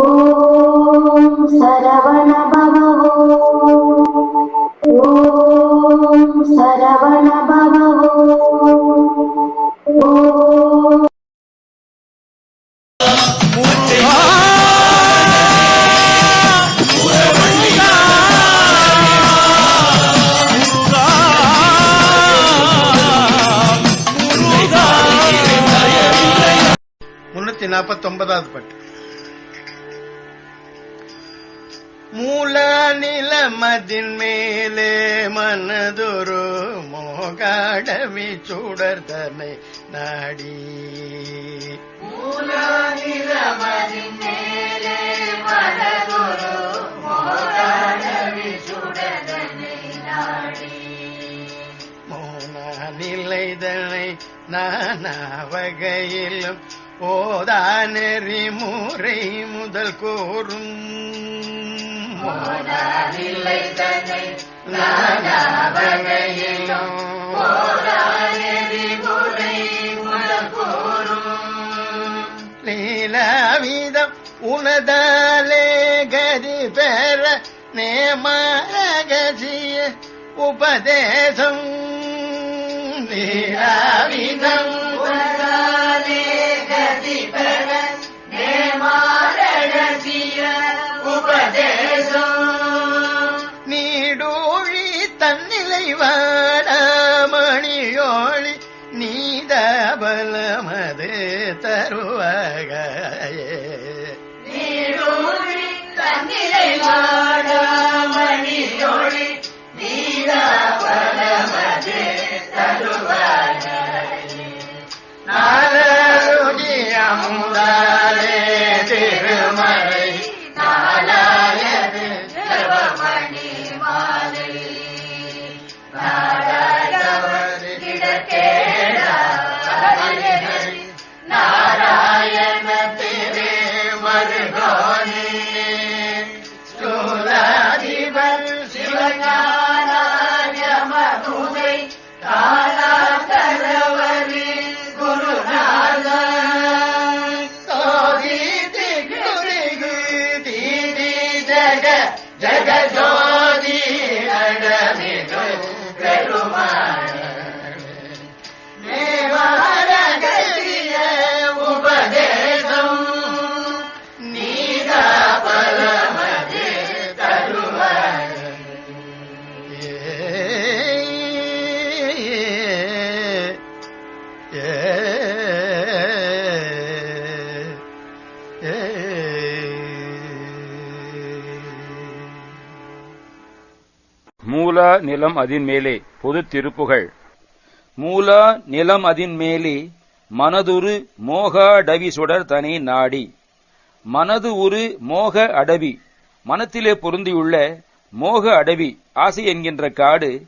ஓம் சரவண நாற்பத்தி ஒன்பதாவது பாட்டு. மூல நிலமதின் மேலே மனதொரு மோகாடவி சுடர்தனை நாடி. மோன நிலைதனை நானா வகையிலும் ஓதா நெறி முறை முதல் கோரும். லீலாவிதம் உனதாலே கதி பெற நேமாகசிய உபதேசம். லீலாவிதம் மூலா நிலம் அதின் மேலே பொது திருப்புகழ் மூலா நிலம் அதின் மேலே மனதுரு மோக அடவி சுடர் தனி நாடி. மனது ஒரு மோக அடவி மனத்திலே பொருந்தியுள்ள மோக அடவி ஆசை என்கின்ற காடு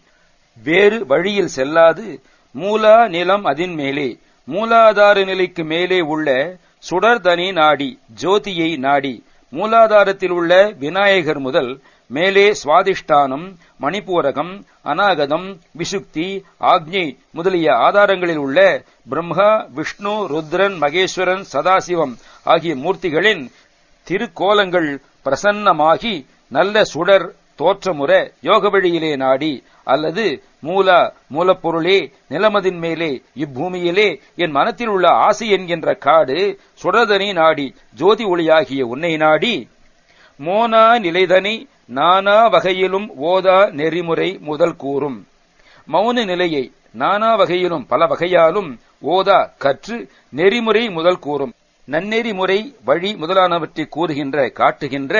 வேறு வழியில் செல்லாது மூலா நிலம் அதின் மேலே மூலாதார நிலைக்கு மேலே உள்ள சுடர்தனி நாடி ஜோதியை நாடி மூலாதாரத்தில் உள்ள விநாயகர் முதல் மேலே சுவாதிஷ்டானம் மணிப்பூரகம் அநாகதம் விசுக்தி ஆக்ஞை முதலிய ஆதாரங்களில் உள்ள பிரம்மா விஷ்ணு ருத்ரன் மகேஸ்வரன் சதாசிவம் ஆகிய மூர்த்திகளின் திருக்கோலங்கள் பிரசன்னமாகி நல்ல சுடர் தோற்றமுற யோக வழியிலே நாடி அல்லது மூலா மூலப்பொருளே நிலமதின் மேலே இப்பூமியிலே என் மனத்தில் உள்ள ஆசை என்கின்ற காடு சுடதனி நாடி ஜோதி ஒளியாகிய உன்னை நாடி மோனா நிலைதனை நானா வகையிலும் ஓதா நெறிமுறை முதல் கூறும். மௌன நிலையை நானா வகையிலும் பல வகையாலும் ஓதா கற்று நெறிமுறை முதல் கூறும். நன்னெறிமுறை வழி முதலானவற்றை கூறுகின்ற காட்டுகின்ற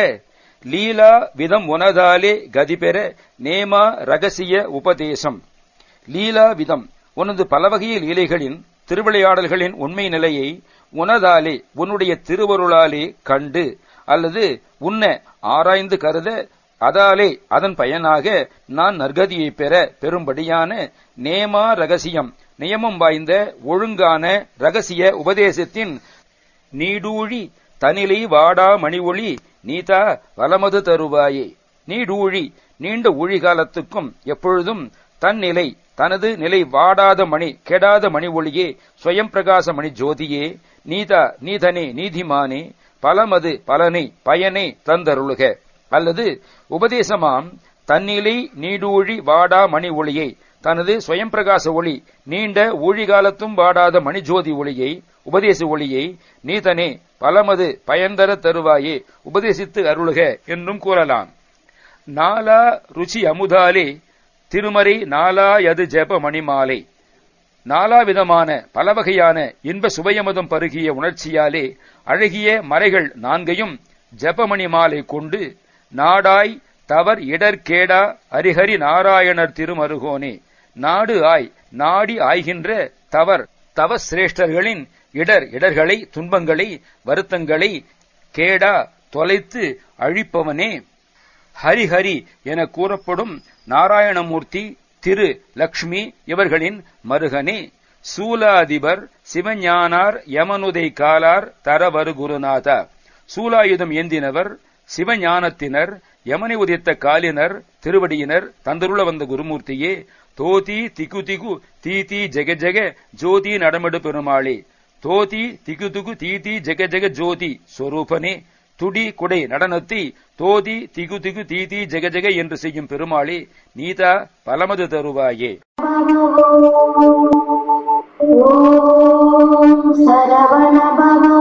லீலா விதம் உனதாலே கதிபெற நேமா ரகசிய உபதேசம். லீலா விதம் உனது பல வகைய லீலைகளின் திருவிளையாடல்களின் உண்மை நிலையை உனதாலே உன்னுடைய திருவருளாலே கண்டு அல்லது உன்னை ஆராய்ந்து கருத அதாலே அதன் பயனாக நான் நற்கதியை பெற பெரும்படியான நேமா ரகசியம் நியமம் வாய்ந்த ஒழுங்கான ரகசிய உபதேசத்தின் நீடூழி தனிலை வாடா மணி ஒளி நீதா வலமது தருவாயே. நீடூழி நீண்ட ஊழிகாலத்துக்கும் எப்பொழுதும் தன்னிலை தனது நிலை வாடாத மணி கெடாத மணி ஒளியே சுயம் பிரகாச மணி ஜோதியே நீதா நீதனே நீதிமானே பலமது பலனை பயனை தந்தருளுக. அல்லது உபதேசமாம் தன்னிலை நீடூழி வாடா மணி ஒளியை தனது ஸ்வயம் பிரகாச ஒளி நீண்ட ஊழிகாலத்தும் வாடாத மணிஜோதி ஒளியை உபதேச ஒளியை நீதனே பலமது பயன்தர தருவாயே உபதேசித்து அருளுக என்றும் கூறலாம். நாலா ருச்சி அமுதாலே திருமறை நாலாயது ஜெப மணிமாலை நாலாவிதமான பலவகையான இன்ப சுவையமதம் பருகிய உணர்ச்சியாலே அழகிய மறைகள் நான்கையும் ஜெபமணி மாலை கொண்டு நாடாய் தவர் இடர்கேடா அரிஹரி நாராயணர் திருமருகோனே. நாடு ஆய் நாடி ஆய்கின்ற தவர் தவ சிரேஷ்டர்களின் இடர் இடர்களை துன்பங்களை வருத்தங்களை கேடா தொலைத்து அழிப்பவனே. ஹரிஹரி என கூறப்படும் நாராயணமூர்த்தி திரு லக்ஷ்மி இவர்களின் மருகனே. சூலாதிபர் சிவஞானார் யமனுதை காலார் தரவரு குருநாதா சூலாயுதம் ஏந்தினவர் சிவஞானத்தினர் யமனை உதித்த காலினர் திருவடியினர் தந்தருள வந்த குருமூர்த்தியே தோதி திகு திகு தீதி ஜெக ஜெக ஜோதி நடமடு பெருமாளே. தோதி திகு திகு தீதி ஜெக ஜெக ஜோதி ஸ்வரூபனே துடி குடை நடனத்தை தோதி திகு திகு தீதி ஜெக ஜெக என்று செய்யும் பெருமாளே நீதா பலமது தருவாயே. ॐ